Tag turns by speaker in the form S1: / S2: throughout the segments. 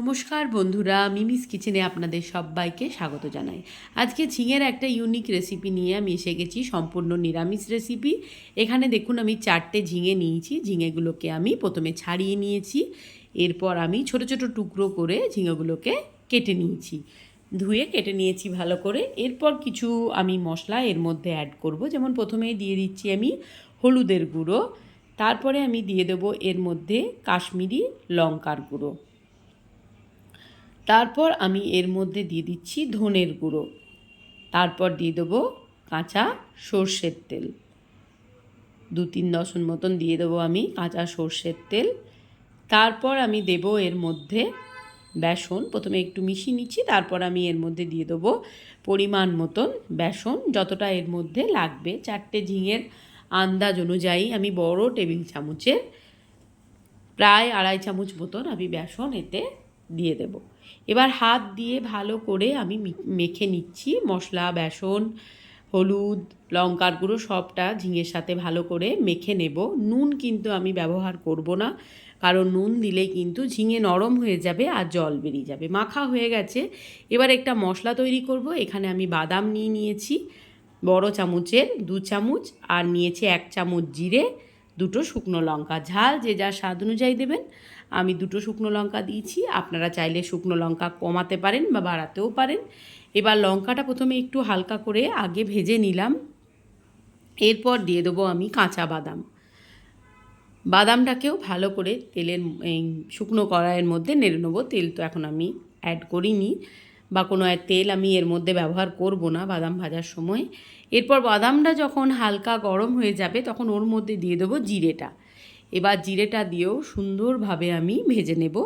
S1: নমস্কার বন্ধুরা, মিমিস কিচেনে আপনাদের সবাইকে স্বাগত জানাই। আজকে ঝিঙের একটা ইউনিক রেসিপি নিয়ে আমি এসে গেছি, সম্পূর্ণ নিরামিষ রেসিপি এখানে দেখুন আমি চারটে ঝিঙে নিয়েছি, ঝিঙেগুলোকে আমি প্রথমে ছাড়িয়ে নিয়েছি, এরপর আমি ছোট ছোট টুকরো করে ঝিঙেগুলোকে কেটে নিয়েছি। ধুয়ে কেটে নিয়েছি ভালো করে, এরপর কিছু আমি মশলা এর মধ্যে অ্যাড করব। যেমন প্রথমেই দিয়ে দিচ্ছি আমি হলুদের গুঁড়ো, তারপরে আমি দিয়ে দেবো এর মধ্যে কাশ্মীরি লঙ্কার গুঁড়ো। তারপর আমি এর মধ্যে দিয়ে দিচ্ছি ধনের গুঁড়ো। তারপর দিয়ে দেবো কাঁচা সর্ষের তেল। দু তিন দশন মতন দিয়ে দেবো আমি কাঁচা সর্ষের তেল। তারপর আমি দেব এর মধ্যে বেসন। প্রথমে একটু মিশিয়ে নিচ্ছি, তারপর আমি এর মধ্যে দিয়ে দেবো পরিমাণ মতন বেসন, যতটা এর মধ্যে লাগবে। চারটে ঝিঙের আন্দাজ অনুযায়ী আমি বড় টেবিল চামচের, প্রায় আড়াই চামচ মতন আমি বেসন এতে দিয়ে দেব। এবার হাত দিয়ে ভালো করে আমি মেখে নিচ্ছি। মশলা, বেসন, হলুদ, লঙ্কার গুঁড়ো সবটা ঝিঙের সাথে ভালো করে মেখে নেব। নুন কিন্তু আমি ব্যবহার করব না, কারণ নুন দিলে কিন্তু ঝিঙে নরম হয়ে যাবে আর জল বেরিয়ে যাবে। মাখা হয়ে গেছে। এবার একটা মশলা তৈরি করব। এখানে আমি বাদাম নিয়ে নিয়েছি, বড় চামচের দু চামচ, আর নিয়েছি এক চামচ জিরে দুটো শুকনো লঙ্কা। ঝাল যে যার স্বাদ অনুযায়ী দেবেন। আমি দুটো শুকনো লঙ্কা দিয়েছি। আপনারা চাইলে শুকনো লঙ্কা কমাতে পারেন বা বাড়াতেও পারেন। এবার লঙ্কাটা প্রথমে একটু হালকা করে আগে ভেজে নিলাম। এরপর দিয়ে দেবো আমি কাঁচা বাদাম। বাদামটাকেও ভালো করে তেলের শুকনো কড়াইয়ের মধ্যে নেড়ে নেব। তেল তো এখন আমি অ্যাড করিনি। বা কোনো এক তেল আমি এর মধ্যে ব্যবহার করব না বাদাম ভাজার সময়। এরপর বাদামটা যখন হালকা গরম হয়ে যাবে, তখন ওর মধ্যে দিয়ে দেবো জিরেটা। এবার জিরেটা দিয়েও সুন্দরভাবে আমি ভেজে নেব।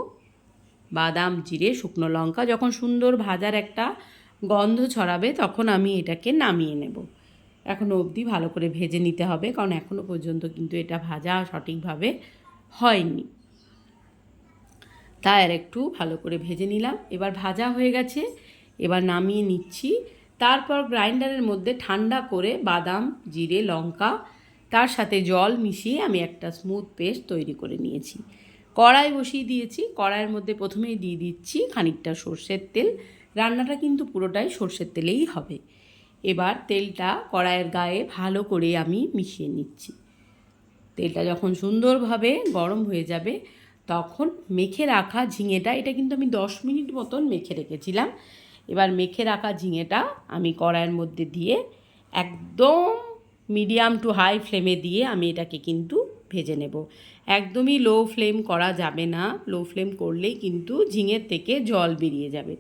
S1: বাদাম, জিরে, শুকনো লঙ্কা যখন সুন্দর ভাজার একটা গন্ধ ছড়াবে, তখন আমি এটাকে নামিয়ে নেব। এখনও অবধি ভালো করে ভেজে নিতে হবে, কারণ এখনও পর্যন্ত কিন্তু এটা ভাজা সঠিকভাবে হয়নি। তাই আর একটু ভালো করে ভেজে নিলাম। এবার ভাজা হয়ে গেছে, এবার নামিয়ে নিচ্ছি। তারপর গ্রাইন্ডারের মধ্যে ঠান্ডা করে বাদাম, জিরে, লঙ্কা, তার সাথে জল মিশিয়ে আমি একটা স্মুথ পেস্ট তৈরি করে নিয়েছি। কড়াই বসিয়ে দিয়েছি, কড়াইয়ের মধ্যে প্রথমেই দিয়ে দিচ্ছি খানিকটা সর্ষের তেল। রান্নাটা কিন্তু পুরোটাই সর্ষের তেলেই হবে। এবার তেলটা কড়াইয়ের গায়ে ভালো করে আমি মিশিয়ে নিচ্ছি। তেলটা যখন সুন্দরভাবে গরম হয়ে যাবে তখন মেখে রাখা ঝিঙেটা, এটা কিন্তু আমি দশ মিনিট মতন মেখে রেখেছিলাম। এবার মেখে রাখা ঝিঙেটা আমি কড়াইয়ের মধ্যে দিয়ে একদম মিডিয়াম টু হাই ফ্লেমে দিয়ে আমি এটাকে কিন্তু ভেজে নেব। একদমই লো ফ্লেম করা যাবে না। লো ফ্লেম করলেই কিন্তু ঝিঙের থেকে জল বেরিয়ে যাবে।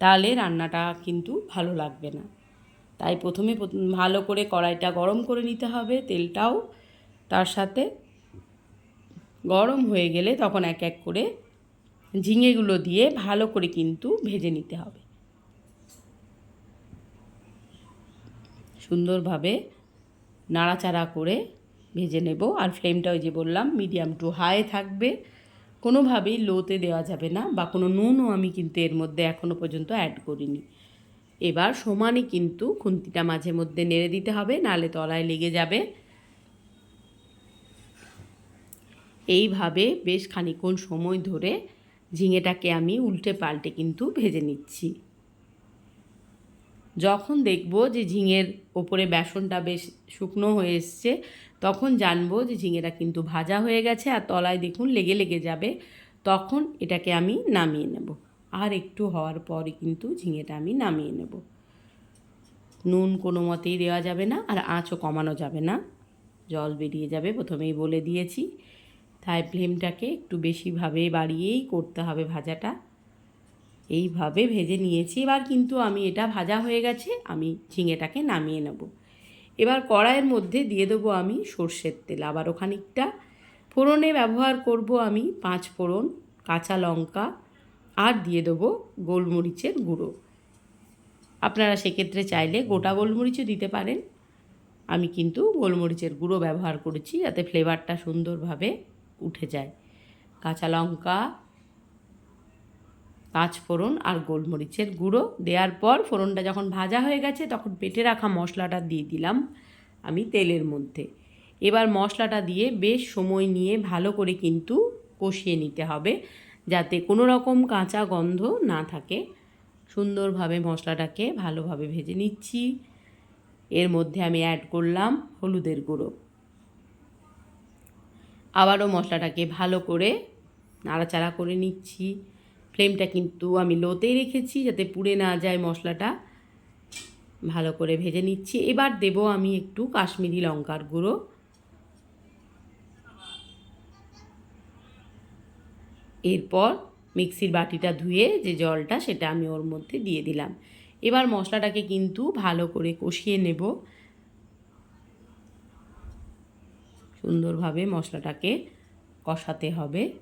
S1: তাহলে রান্নাটা কিন্তু ভালো লাগবে না। তাই প্রথমে ভালো করে কড়াইটা গরম করে নিতে হবে তেলটাও, তার সাথে গরম হয়ে গেলে তখন এক এক করে ঝিঙেগুলো দিয়ে ভালো করে কিন্তু ভেজে নিতে হবে। সুন্দরভাবে নাড়াচাড়া করে ভেজে নেব। আর ফ্লেমটা ওই যে বললাম, মিডিয়াম টু হাই থাকবে। কোনোভাবেই লোতে দেওয়া যাবে না বা কোনো নুনও আমি কিন্তু এর মধ্যে এখনও পর্যন্ত অ্যাড করিনি। এবার সমানই কিন্তু খুন্তিটা মাঝে মধ্যে নেড়ে দিতে হবে নালে তলায় লেগে যাবে। এইভাবে বেশ খানিক্ষণ সময় ধরে ঝিঙেটাকে আমি উল্টে পাল্টে কিন্তু ভেজে নিচ্ছি। যখন দেখব যে ঝিঙের ওপরে বেসনটা বেশ শুকনো হয়ে এসছে, তখন জানব যে ঝিঙেটা কিন্তু ভাজা হয়ে গেছে আর তলায় দেখুন লেগে লেগে যাবে, তখন এটাকে আমি নামিয়ে নেব। আর একটু হওয়ার পরই কিন্তু ঝিঙেটা আমি নামিয়ে নেব। নুন কোনো মতেই দেওয়া যাবে না আর আঁচও কমানো যাবে না। জল বেরিয়ে যাবে, প্রথমেই বলে দিয়েছি। তাই ফ্লেমটাকে একটু বেশিভাবে বাড়িয়েই করতে হবে ভাজাটা। এইভাবে ভেজে নিয়েছি। এবার কিন্তু আমি এটা ভাজা হয়ে গেছে, আমি ঝিঙেটাকে নামিয়ে নেব। এবার কড়াইয়ের মধ্যে দিয়ে দেবো আমি সর্ষের তেল। আবার ওখানিকটা ফোড়নে ব্যবহার করব আমি পাঁচ ফোড়ন কাঁচা লঙ্কা আর দিয়ে দেবো গোলমরিচের গুঁড়ো। আপনারা সেক্ষেত্রে চাইলে গোটা গোলমরিচও দিতে পারেন। আমি কিন্তু গোলমরিচের গুঁড়ো ব্যবহার করেছি যাতে ফ্লেভারটা সুন্দরভাবে উঠে যায়। কাঁচা লঙ্কা পাঁচ ফোড়ন আর গোলমরিচের গুঁড়ো দেওয়ার পর ফোড়নটা যখন ভাজা হয়ে গেছে তখন পেটে রাখা মশলাটা দিয়ে দিলাম আমি তেলের মধ্যে। এবার মশলাটা দিয়ে বেশ সময় নিয়ে ভালো করে কিন্তু কষিয়ে নিতে হবে যাতে কোনো রকম কাঁচা গন্ধ না থাকে। সুন্দরভাবে মশলাটাকে ভালোভাবে ভেজে নিচ্ছি। এর মধ্যে আমি অ্যাড করলাম হলুদের গুঁড়ো। আবারও মশলাটাকে ভালো করে নাড়াচাড়া করে নিচ্ছি। ফ্লেমটা কিন্তু আমি লোতেই রেখেছি যাতে পুড়ে না যায় মশলাটা। ভালো করে ভেজে নিচ্ছি। এবার দেব আমি একটু কাশ্মীরি লঙ্কার গুঁড়ো। এরপর মিক্সির বাটিটা ধুয়ে যে জলটা সেটা আমি ওর মধ্যে দিয়ে দিলাম। এবার মশলাটাকে কিন্তু ভালো করে কষিয়ে নেব। সুন্দরভাবে মশলাটাকে কষাতে হবে।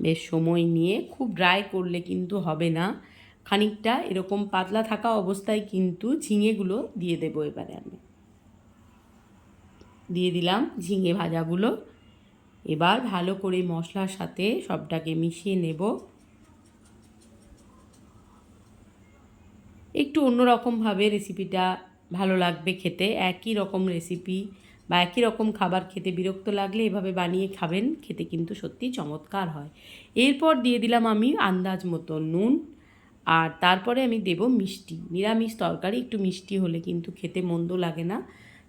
S1: বেশ সময় নিয়ে, খুব ড্রাই করলে কিন্তু হবে না। খানিকটা এরকম পাতলা থাকা অবস্থায় কিন্তু ঝিঙেগুলো দিয়ে দেবো এবারে আমি। দিয়ে দিলাম ঝিঙে ভাজাগুলো। এবার ভালো করে মশলার সাথে সবটাকে মিশিয়ে নেব। একটু অন্যরকমভাবে রেসিপিটা ভালো লাগবে খেতে। একই রকম রেসিপি বা একই রকম খাবার খেতে বিরক্ত লাগলে এভাবে বানিয়ে খাবেন, খেতে কিন্তু সত্যি চমৎকার হয়। এরপর দিয়ে দিলাম আমি আন্দাজ মতো নুন আর তারপরে আমি দেব মিষ্টি। নিরামিষ তরকারি একটু মিষ্টি হলে কিন্তু খেতে মন্দ লাগে না,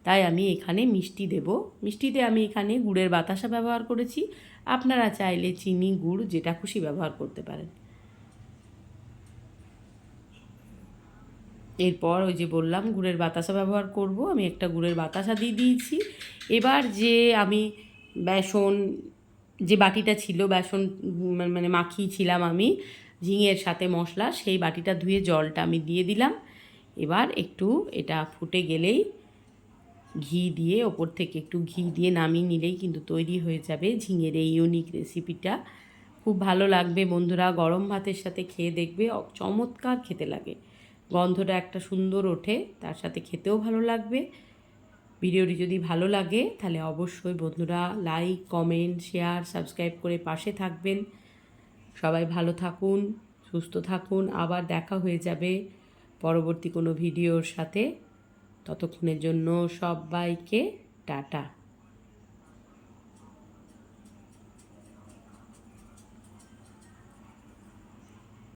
S1: তাই আমি এখানে মিষ্টি দেব। মিষ্টিতে আমি এখানে গুড়ের বাতাসা ব্যবহার করেছি। আপনারা চাইলে চিনি, গুড়, যেটা খুশি ব্যবহার করতে পারেন। এরপর ওই যে বললাম, গুড়ের বাতাসা ব্যবহার করব। আমি একটা গুড়ের বাতাসা দিয়ে দিয়েছি। এবার যে আমি বেসন, যে বাটিটা ছিল, বেসন মানে মাখিয়েছিলাম আমি ঝিঙের সাথে মশলা, সেই বাটিটা ধুয়ে জলটা আমি দিয়ে দিলাম। এবার একটু এটা ফুটে গেলেই ঘি দিয়ে, ওপর থেকে একটু ঘি দিয়ে নামিয়ে নিলেই কিন্তু তৈরি হয়ে যাবে ঝিঙের এই ইউনিক রেসিপিটা খুব ভালো লাগবে বন্ধুরা, গরম ভাতের সাথে খেয়ে দেখবে চমৎকার খেতে লাগে। গন্ধটা একটা সুন্দর ওঠে, তার সাথে খেতেও ভালো লাগবে। ভিডিওটি যদি ভালো লাগে, তাহলে অবশ্যই বন্ধুরা লাইক কমেন্ট শেয়ার সাবস্ক্রাইব করে পাশে থাকবেন। সবাই ভালো থাকুন, সুস্থ থাকুন, আবার দেখা হয়ে যাবে পরবর্তী কোনো ভিডিওর সাথে। ততক্ষণের জন্য সবাইকে টাটা।